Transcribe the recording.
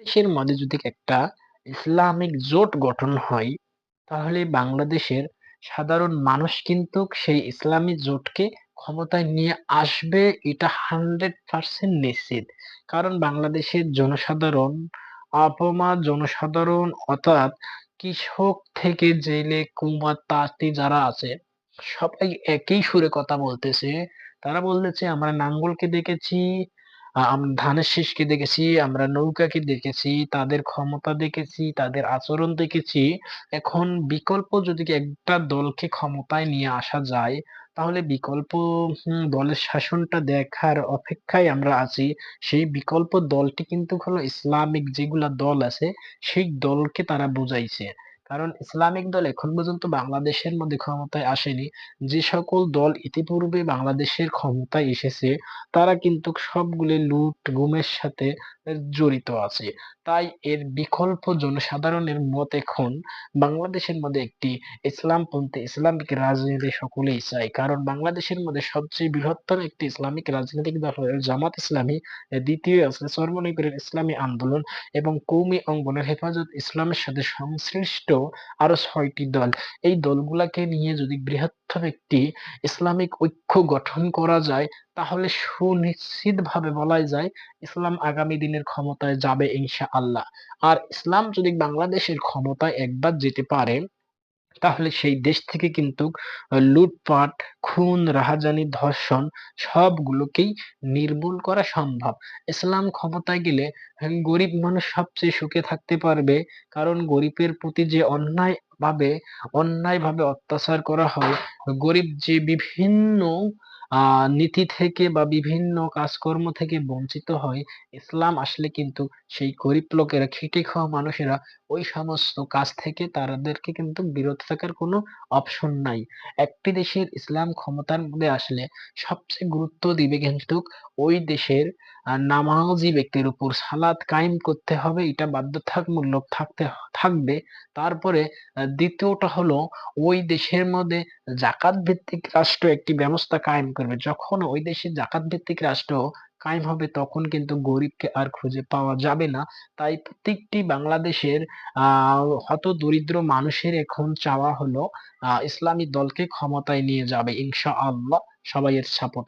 দেশের মধ্যে যদি একটা ইসলামিক জোট গঠন হয়, তাহলে বাংলাদেশের সাধারণ মানুষ কিন্তু সেই ইসলামী জোটকে ক্ষমতায় নিয়ে আসবে এটা 100% নিশ্চিত। কারণ বাংলাদেশের জনসাধারণ, আপামর জনসাধারণ অর্থাৎ কৃষক থেকে জেলে, কুমার তাঁতি যারা আছে সবাই একই সুরে কথা বলতেছে। তারা বলতেছে আমরা নাঙ্গলকে দেখেছি, আ আম ধানের শীষকে দেখেছি, আমরা নৌকাকে দেখেছি, তাদের ক্ষমতা দেখেছি, তাদের আচরণ দেখেছি। এখন বিকল্প যদি একটা দলকে ক্ষমতায় নিয়ে আসা যায়, তাহলে বিকল্প দলের শাসনটা দেখার অপেক্ষায় আমরা আছি। সেই বিকল্প দলটি কিন্তু হলো ইসলামিক যেগুলা দল আছে, সেই দলকে তারা বুঝাইছে। কারণ ইসলামিক দল এখন পর্যন্ত বাংলাদেশের মধ্যে ক্ষমতায় আসেনি। যে সকল দল ইতিপূর্বে বাংলাদেশের ক্ষমতায় এসেছে, তারা কিন্তু সবগুলি লুট, গুমের সাথে জড়িত আছে। তাই এর বিকল্প জনসাধারণের মত এখন বাংলাদেশের মধ্যে একটি ইসলামপন্থী ইসলামিক রাজনীতি সকলেই চায়। কারণ বাংলাদেশের মধ্যে সবচেয়ে বৃহত্তর একটি ইসলামিক রাজনৈতিক দল হলো জামাত ইসলামী, দ্বিতীয় আছে চরমনাইপুরের ইসলামী আন্দোলন এবং কৌমি অঙ্গনের হেফাজত ইসলামের সাথে সংশ্লিষ্ট আরও ছয়টি দল। এই দলগুলাকে নিয়ে যদি বৃহত্তর একটি ইসলামিক ঐক্য গঠন করা যায়, তাহলে সুনিশ্চিতভাবে বলাই যায় ইসলাম আগামী দিনের ক্ষমতায় যাবে ইনশা আল্লাহ আর ইসলাম যদি বাংলাদেশের ক্ষমতায় একবার যেতে পারে, তাহলে সেই দেশ থেকে কিন্তু লুটপাট, খুন, রাহাজানি, ধর্ষণ সবগুলোকেই নির্মূল করা সম্ভব। ইসলাম ক্ষমতায় গেলে গরিব মানুষ সবচেয়ে সুখে থাকতে পারবে। কারণ গরিবের প্রতি যে অন্যায়ভাবে অন্যায়ভাবে অত্যাচার করা হয়, গরিব যে বিভিন্ন নীতি থেকে বা বিভিন্ন কাজকর্ম থেকে বঞ্চিত হয়, ইসলাম আসলে কিন্তু সেই গরিব লোকেরা খেটে খাওয়া মানুষেরা ওই সমস্ত কাজ থেকে তাদেরকে কিন্তু বিরত থাকার কোনো অপশন নাই। একটি দেশের ইসলাম ক্ষমতার মধ্যে আসলে সবচেয়ে গুরুত্ব দিবে কিন্তু ওই দেশের নামাজি ব্যক্তির উপর সালাত কায়েম করতে হবে, এটা বাধ্যতামূলক থাকতে, থাকবে। তারপরে দ্বিতীয়টা হলো, ওই দেশের মধ্যে জাকাত ভিত্তিক রাষ্ট্র একটি ব্যবস্থা কায়েম করবে। যখন ওই দেশে জাকাত ভিত্তিক রাষ্ট্র কায়েম হবে, তখন কিন্তু গরিবকে আর খুঁজে পাওয়া যাবে না। তাই প্রত্যেকটি বাংলাদেশের আ হতদরিদ্র মানুষের এখন চাওয়া হলো আ ইসলামী দলকে ক্ষমতায় নিয়ে যাবে, ইনশাআল্লাহ। সবাই এর সাপোর্ট